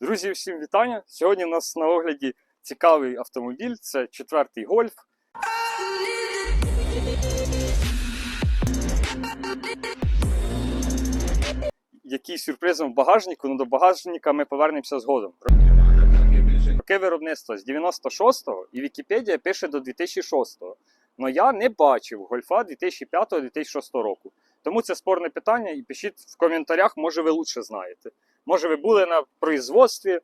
Друзі, всім вітання! Сьогодні у нас на огляді цікавий автомобіль. Це четвертий гольф. Який сюрпризом в багажнику, ну до багажника ми повернемося згодом. Роки виробництва з 96-го і Вікіпедія пише до 2006-го. Но я не бачив гольфа 2005-2006 року. Тому це спорне питання, і пишіть в коментарях, може ви лучше знаєте. Може, ви були на производстві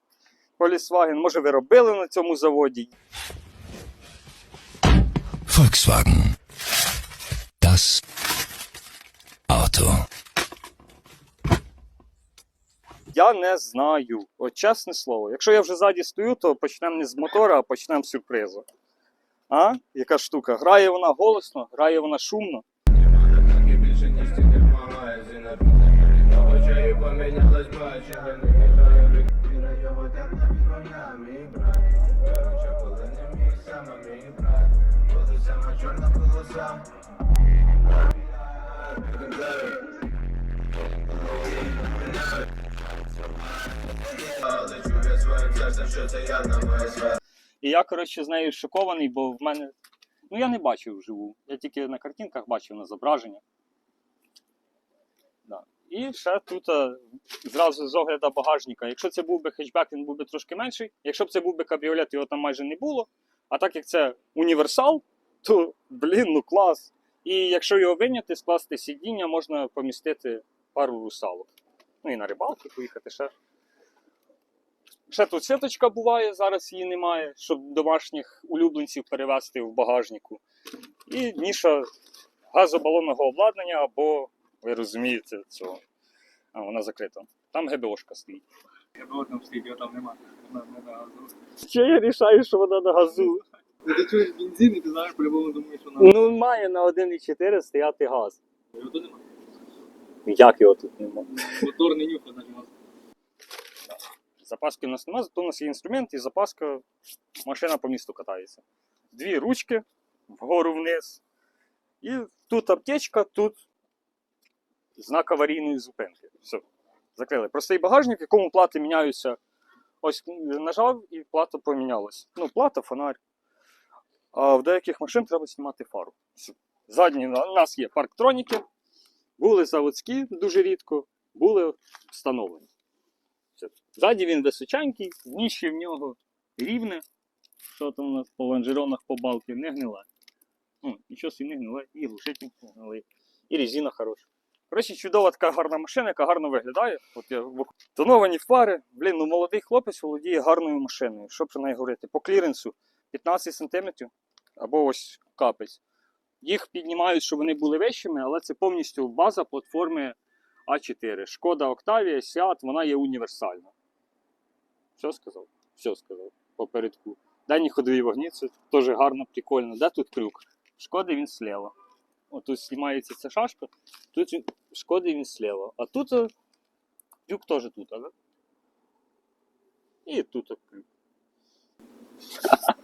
Volkswagen, може, ви робили на цьому заводі. Volkswagen. Das Auto. Я не знаю. От чесне слово. Якщо я вже ззаді стою, то почнемо не з мотора, а почнемо з сюрпризу. А? Яка штука? Грає вона голосно, грає вона шумно. Помінялось бачення Віра його темна підгоня, мій брат Короче, коли не міг саме мій брат Буде сама чорна полоса І я, коротше, з нею шокований, бо в мене. Ну, я не бачив вживу. Я тільки на картинках бачив на зображення. І ще тут а, зразу з огляду багажника. Якщо це був би хетчбек, він був би трошки менший. Якщо б це був би кабріолет, його там майже не було. А так як це універсал, то блін, ну клас. І якщо його виняти, скласти сидіння, можна помістити пару русалок. Ну і на рибалку поїхати ще. Ще тут сіточка буває, зараз її немає, щоб домашніх улюбленців перевезти в багажнику. І ніша газобалонного обладнання, або, ви розумієте, цього. А, вона закрита. Там ГБОшка стоїть. ГБО там стоїть, його там нема. Вона не на газу. Чи я рішаю, що вона на газу? Ну, Ти чуєш бензин і ти знаєш, по-любому думаєш, що на Ну, має на 1,4 стояти газ. Його тут нема. Як його тут немає? Мотор не нюхає, значить газ. Запаски у нас немає, зато у нас є інструмент і запаска, машина по місту катається. Дві ручки вгору вниз. І тут аптечка, тут знак аварійної зупинки. Все. Закрили. Простий багажник, в якому плати міняються. Ось нажав і плата помінялась. Ну, плата, фонарь. А в деяких машин треба знімати фару. Все. Задні у нас є парктроніки, були заводські дуже рідко, були встановлені. Все. Ззаді він височенький, дніще в нього рівне. Що там у нас по лонжеронах, по балки, не гниле. Ну, нічого собі не гниле, і глушитель не гнилий, і резина хороша. Коротше, чудова така гарна машина, яка гарно виглядає. От я тоновані фари. Блін, ну молодий хлопець володіє гарною машиною. Що про неї говорити? По кліренсу 15 см або ось капець. Їх піднімають, щоб вони були вищими, але це повністю база платформи а4. Шкода Октавія, Сіат, вона є універсальна. Все сказав? Все сказав. Попередку. Денні ходові вогні, це теж гарно, прикольно. Де тут крюк? Шкоди він слева. От тут знімається ця шашка, тут шкоди він слева. А тут крюк теж тут, да? І тут крюк.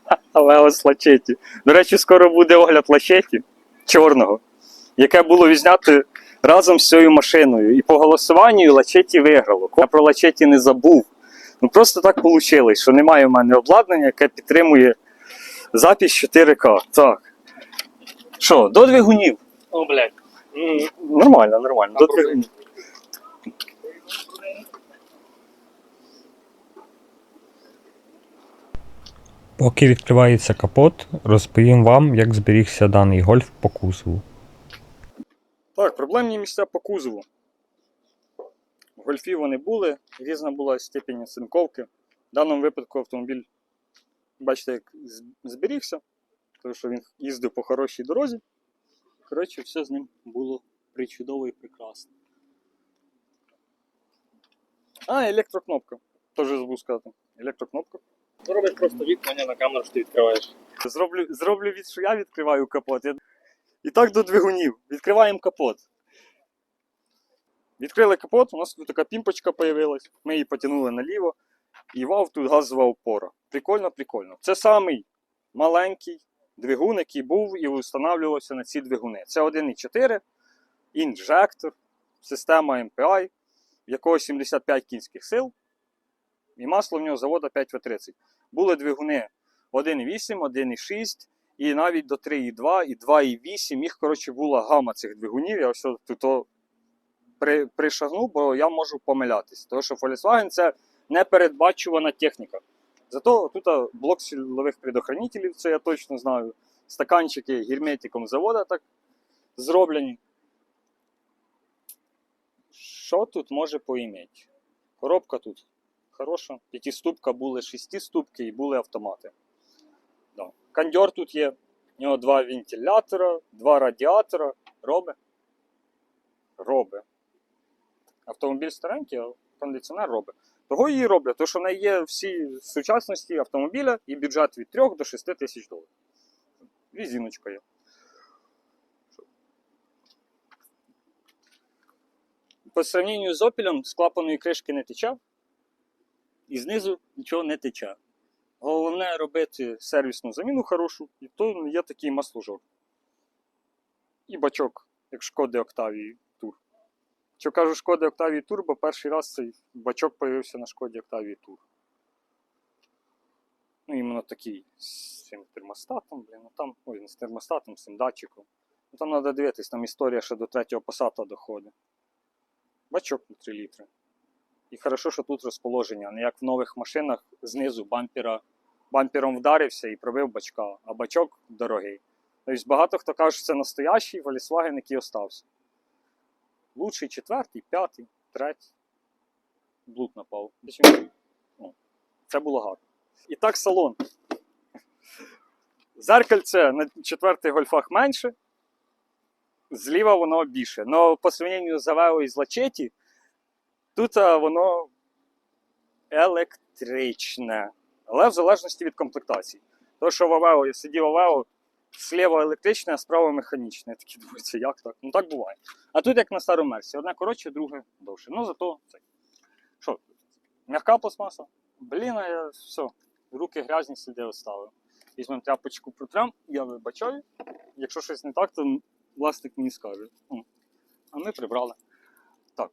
Але ось лачеті. До речі, скоро буде огляд лачеті чорного, яке було відзняти разом з цією машиною. І по голосуванню Лачеті виграло. Я про Лачеті не забув. Ну просто так вийшло, що немає в мене обладнання, яке підтримує запись 4К. Так. Що, до двигунів? О, блядь. Нормально, нормально. До двигунів. Поки відкривається капот, розповім вам, як зберігся даний гольф по кузову. Так, проблемні місця по кузову. В гольфі вони були, різна була степінь оцинковки. В даному випадку автомобіль, бачите, як зберігся, тому що він їздив по хорошій дорозі. Коротше, все з ним було причудово і прекрасно. А, електрокнопка. Теж забув сказати. Електрокнопка. Ти робиш просто вікна на камеру, що ти відкриваєш. Зроблю, зроблю від, що я відкриваю капот. Я... І так до двигунів. Відкриваємо капот. Відкрили капот, у нас тут така пімпочка появилась. Ми її потягнули наліво. І вау, тут газова опора. Прикольно, прикольно. Це самий маленький двигун, який був і встановлювався на ці двигуни. Це 1,4, інжектор, система MPI, якого 75 кінських сил. І масло в нього завода 5В30. Були двигуни 1,8, 1,6 і навіть до 3,2 і 2,8. Їх, коротше, була гама цих двигунів. Я все тут при, пришагнув, бо я можу помилятись. Тому що Volkswagen це непередбачувана техніка. Зато тут блок силових предохранителів, це я точно знаю. Стаканчики герметиком завода так зроблені. Що тут може поімeti? Коробка тут хороша. П'ятиступка були шестиступки і були автомати. Да. Кондьор тут є. У нього два вентилятора, два радіатора. Робе. Робе. Автомобіль старенький, а кондиціонер робить. Того її роблять, тому що в неї є всі сучасності автомобіля і бюджет від 3 до 6 тисяч доларів. Візіночка є. По сравненню з Opel з клапаної кришки не тече, і знизу нічого не тече. Головне робити сервісну заміну хорошу, і то є такий маслужок. І бачок, як шкоди Tour. Що кажу шкоди Octavia Tour, бо перший раз цей бачок з'явився на шкоді Octavia Tour. Ну, іменно такий з цим термостатом, блін, ну там, ой, не з термостатом, з цим датчиком. Ну там треба дивитись, там історія ще до третього посада доходить. Бачок на 3 літри. І хорошо, що тут розположення, не як в нових машинах знизу бампера, бампером вдарився і пробив бачка, а бачок дорогий. Тобто багато хто каже, що це настоящий Volkswagen, який остався. Лучший четвертий, п'ятий, третій. Блуд напав. О, Це було гарно. І так салон. Зеркальце на четвертих гольфах менше, зліва воно більше. Но по сравненню з Авео і з Лачеті, тут воно електричне. Але в залежності від комплектації. Тому що в Авео, я сидів Авео, зліва електричне, а справа механічне. Я такі думаю, як так? Ну так буває. А тут як на старому мерсі, одне коротше, друге довше. Ну зато це. Що? М'яка пластмаса? Блін, а я все. Руки грязні сюди оставив. Візьмемо тряпочку протрем, я вибачаю. Якщо щось не так, то власник мені скаже. А ми прибрали. Так.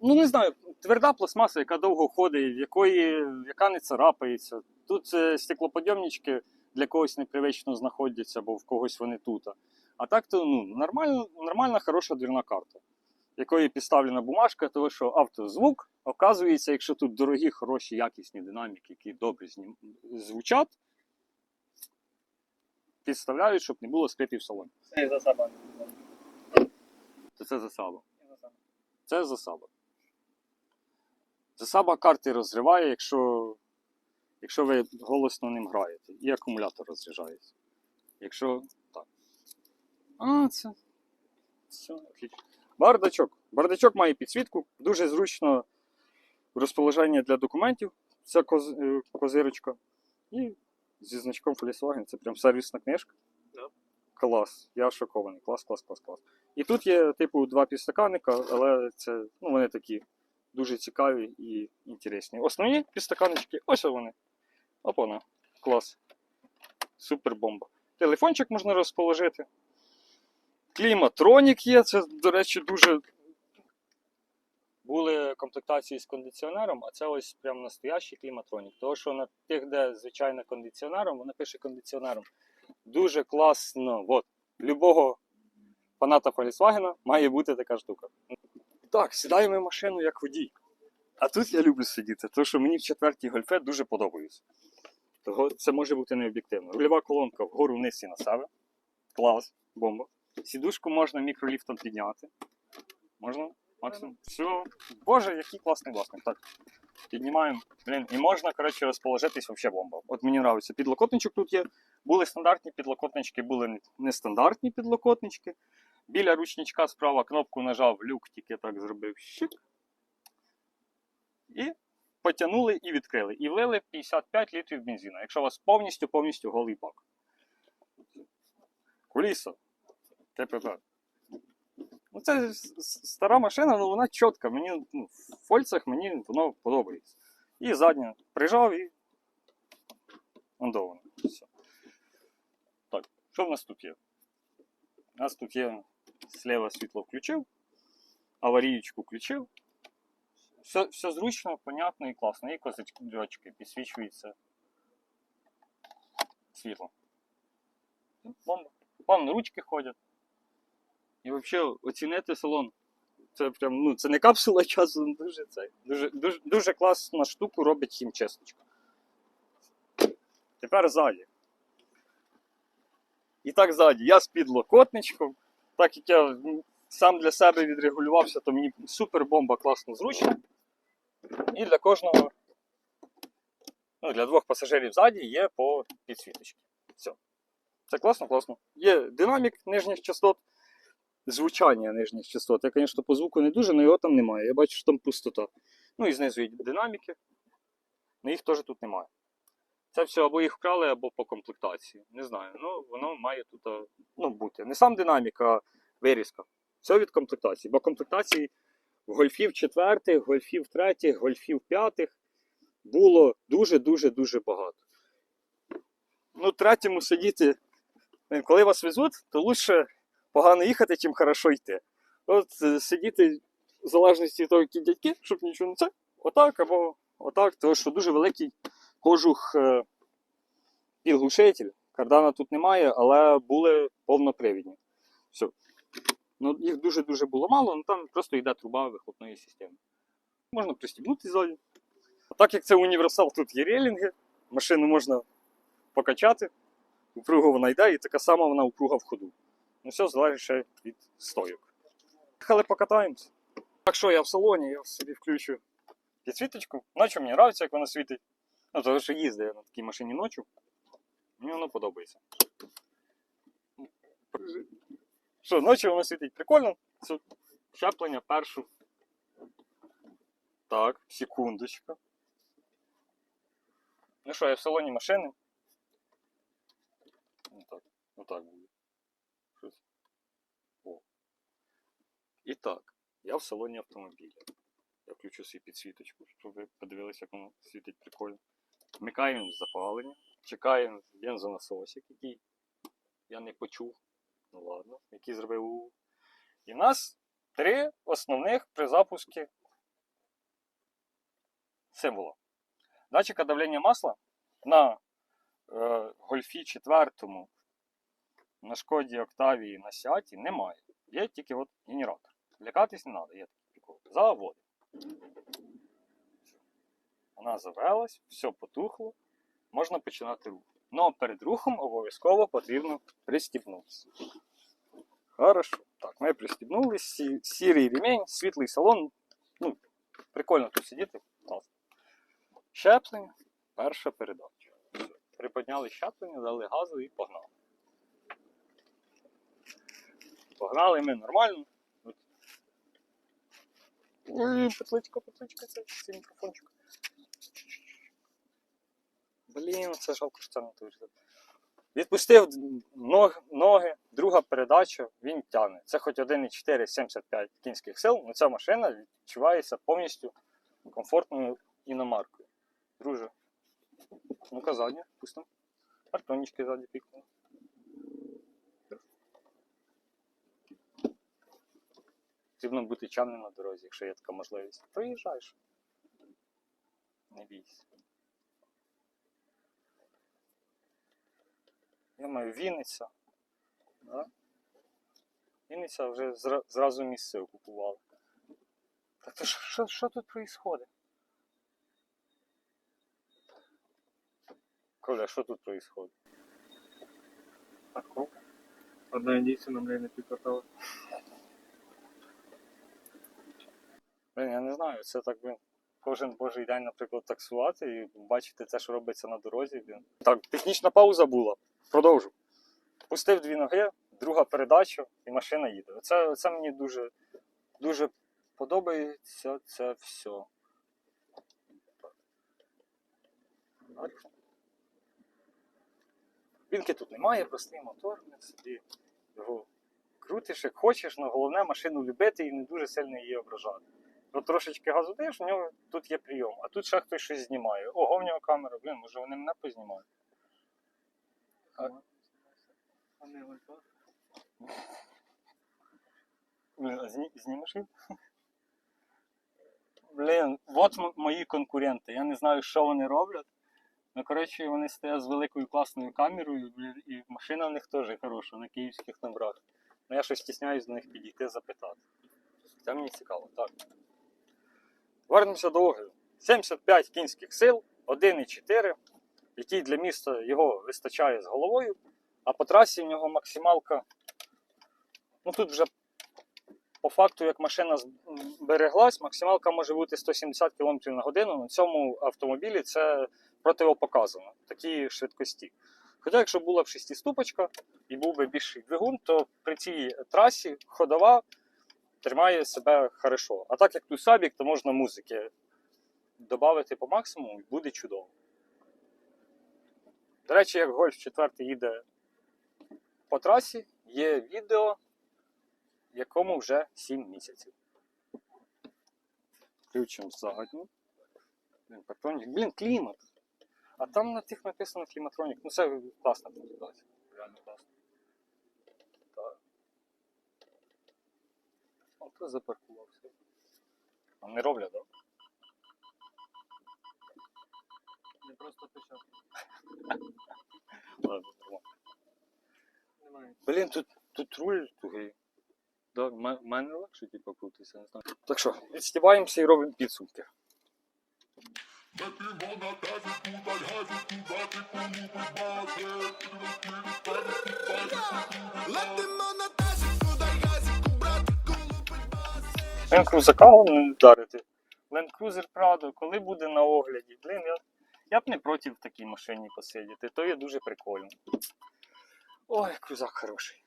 Ну, не знаю, тверда пластмаса, яка довго ходить, якої, яка не царапається. Тут е, стеклоподйомнички для когось непривично знаходяться, бо в когось вони тут. А так то ну, нормально, нормальна, хороша двірна карта, якої підставлена бумажка, тому що автозвук, оказується, якщо тут дорогі, хороші, якісні динаміки, які добре звучать, підставляють, щоб не було скрипів в салоні. Це і за себе. То це засаба. Це засаба. Засаба карти розриває, якщо, якщо ви голосно ним граєте. І акумулятор розряджається. Якщо так. А, це. Все, отлично. Бардачок. Бардачок має підсвітку, дуже зручно розположення для документів. Ця коз, е, козирочка. І зі значком Volkswagen. Це прям сервісна книжка. Да. Клас. Я шокований. Клас, клас, клас, клас. І тут є, типу, два підстаканника, але це, ну, вони такі дуже цікаві і інтересні. Основні підстаканнички, ось вони. Опана. Клас. Супер бомба. Телефончик можна розположити. Кліматронік є, це, до речі, дуже. Були комплектації з кондиціонером, а це ось прям настоящий кліматронік. Тому що на тих, де звичайно кондиціонером, вона пише кондиціонером. Дуже класно. От, любого фаната Volkswagen має бути така штука. Так, сідаємо в машину як водій. А тут я люблю сидіти, тому що мені в четвертій гольфе дуже подобається. Того це може бути не об'єктивно. Рульова колонка вгору вниз і на себе. Клас, бомба. Сідушку можна мікроліфтом підняти. Можна? Максимум. Все. Боже, який класний власник. Так. Піднімаємо. Блін, і можна, коротше, розположитись взагалі бомба. От мені подобається. Підлокотничок тут є. Були стандартні підлокотнички, були нестандартні підлокотнички. Біля ручничка справа кнопку нажав, люк тільки так зробив. Щик. І потягнули і відкрили. І влили 55 літрів бензину. Якщо у вас повністю повністю голий бак. Куліса. КПП. Ну, це стара машина, але вона чітка. Мені ну, в фольцах мені воно подобається. І задня прижав і ондовано. Все. Так, що в нас тут є? У нас тут є зліва світло включив, аварійку включив. Все, все зручно, понятно і класно. І козачки підсвічується світло. Бомба. Ручки ходять. І взагалі оцінити салон. Це прям, ну, це не капсула часу, ну, дуже це. Дуже, дуже, дуже класна штуку робить хімчисточка. Тепер ззаді. І так ззаді. Я з підлокотничком. Так як я сам для себе відрегулювався, то мені супер бомба класно зручно. І для кожного, ну, для двох пасажирів ззаді є по підсвіточці. Все. Це класно, класно. Є динамік нижніх частот, звучання нижніх частот. Я, звісно, по звуку не дуже, але його там немає. Я бачу, що там пустота. Ну і знизу є динаміки. але їх теж тут немає. Це все або їх вкрали, або по комплектації. Не знаю. Ну, воно має тут ну, бути. Не сам динамік, а вирізка. Все від комплектації. Бо комплектації гольфів четвертих, гольфів третіх, гольфів п'ятих було дуже-дуже дуже багато. Ну, третьому сидіти, е, коли вас везуть, то лучше погано їхати, чим хорошо йти. От е, сидіти в залежності від того, які дядьки, щоб нічого не це, отак або отак, тому що дуже великий кожух е, підглушитель. Кардана тут немає, але були повнопривідні. Все. Ну, їх дуже-дуже було мало, ну там просто йде труба вихлопної системи. Можна пристібнути ззаді. А так як це універсал, тут є релінги, машину можна покачати, упруга вона йде, і така сама вона упруга в ходу. Ну все залежить ще від стойок. Їхали покатаємося. Так що я в салоні, я собі включу підсвіточку. Ночі мені подобається, як вона світить. Ну, тому що їздив я на такій машині ночі. Мені воно подобається. Що, ночі воно світить прикольно. Це щеплення першу. Так, секундочку. Ну що, я в салоні машини. Отак, отак буде. Щось. О. І так, я в салоні автомобіля. Я включу свій підсвіточку, щоб ви подивилися, як воно світить прикольно. Вмикаємо запалення, чекаємо бензонасосик, який я не почув. Ну ладно, який зробив. І в нас три основних при запуску символа. Датчика давлення масла на е, гольфі 4, на шкоді Октавії, на Сіаті немає. Є тільки от генератор. Лякатись не треба, є такий прикол. Заводимо. Вона завелась, все потухло, можна починати рух. Ну, перед рухом обов'язково потрібно пристібнутися. Хорошо. Так, ми пристібнулись, сі- сірий ремінь, світлий салон. Ну, прикольно тут сидіти. Щеплення, перша передача. Приподняли щеплення, дали газу і погнали. Погнали ми нормально. Ой, петличка, петличка, це мікрофончик. Блін, це жалко, що це не той. Відпустив ноги, друга передача, він тягне. Це хоч 1,4 75 кінських сил, але ця машина відчувається повністю комфортною іномаркою. Друже, ну-ка задня, пустимо. Картонечки ззаді пікнули. Потрібно бути чемним на дорозі, якщо є така можливість. Проїжджаєш. Не бійся. Я маю Вінниця. Да? Вінниця вже зра- зразу місце окупувала. Так то що, що, тут відбувається? Коля, що тут відбувається? Так. Одна індійця нам не підкатала. Блін, я не знаю, це так блін. Кожен божий день, наприклад, таксувати і бачити те, що робиться на дорозі. Так, технічна пауза була. Продовжу. Пустив дві ноги, друга передача, і машина їде. Оце, оце мені дуже, дуже подобається це все. Пінки тут немає, простий мотор, не собі його крутиш як хочеш, але головне машину любити і не дуже сильно її ображати. От трошечки газу даєш, в нього тут є прийом, а тут ще хтось щось знімає. Ого, в нього камера, блін, може вони мене познімають. А- А знімеш їх? Блін, от мої конкуренти. Я не знаю, що вони роблять. Ну, коротше, вони стоять з великою класною камерою, і машина в них теж хороша на київських номерах. Ну я щось стісняюсь до них підійти запитати. Це мені цікаво, так. Вернемося до огляду. 75 кінських сил, 1,4, який для міста його вистачає з головою, а по трасі в нього максималка. Ну тут вже по факту, як машина збереглась, максималка може бути 170 км на годину. На цьому автомобілі це противопоказано, такі швидкості. Хоча, якщо була б шестиступочка і був би більший двигун, то при цій трасі ходова тримає себе хорошо. А так як тут сабік, то можна музики додати по максимуму і буде чудово. До речі, як Гольф 4 їде по трасі, є відео, якому вже 7 місяців. Включимо загадню. Блін, патронік. Блін, клімат. А там на тих написано кліматронік. Ну це класна презентація. Реально класно. Так. Ото запаркувався. А не роблять, так? Не просто печатка. Ладно. Блін, тут, тут руль тугий. Да, в мене легше типу, крутиться, не знаю. Так що, відстібаємося і робимо підсумки. Ленд Крузака не вдарити. Ленд Крузер Прадо, коли буде на огляді? Блін, я, я б не проти в такій машині посидіти, то є дуже прикольно. Ой, крузак хороший.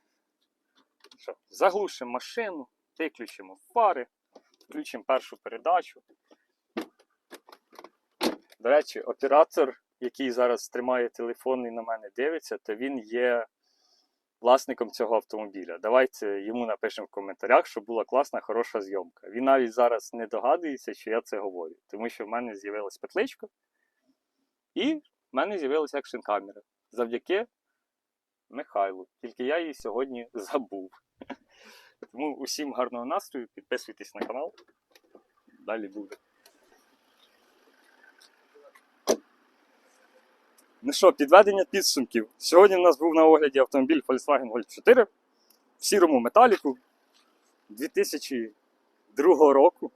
Що, заглушимо машину, виключимо фари, включимо першу передачу. До речі, оператор, який зараз тримає телефон і на мене дивиться, то він є власником цього автомобіля. Давайте йому напишемо в коментарях, щоб була класна, хороша зйомка. Він навіть зараз не догадується, що я це говорю, тому що в мене з'явилась петличка і в мене з'явилася екшн камера. Завдяки Михайлу. Тільки я її сьогодні забув. Тому усім гарного настрою, підписуйтесь на канал. Далі буде. Ну що, підведення підсумків. Сьогодні у нас був на огляді автомобіль Volkswagen Golf 4 в сірому металіку 2002 року,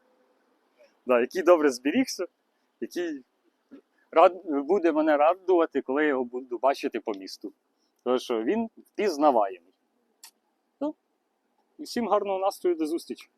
да, який добре зберігся, який рад, буде мене радувати, коли я його буду бачити по місту. Тому що він впізнаваємий. Ну, всім гарного настрою до зустрічі!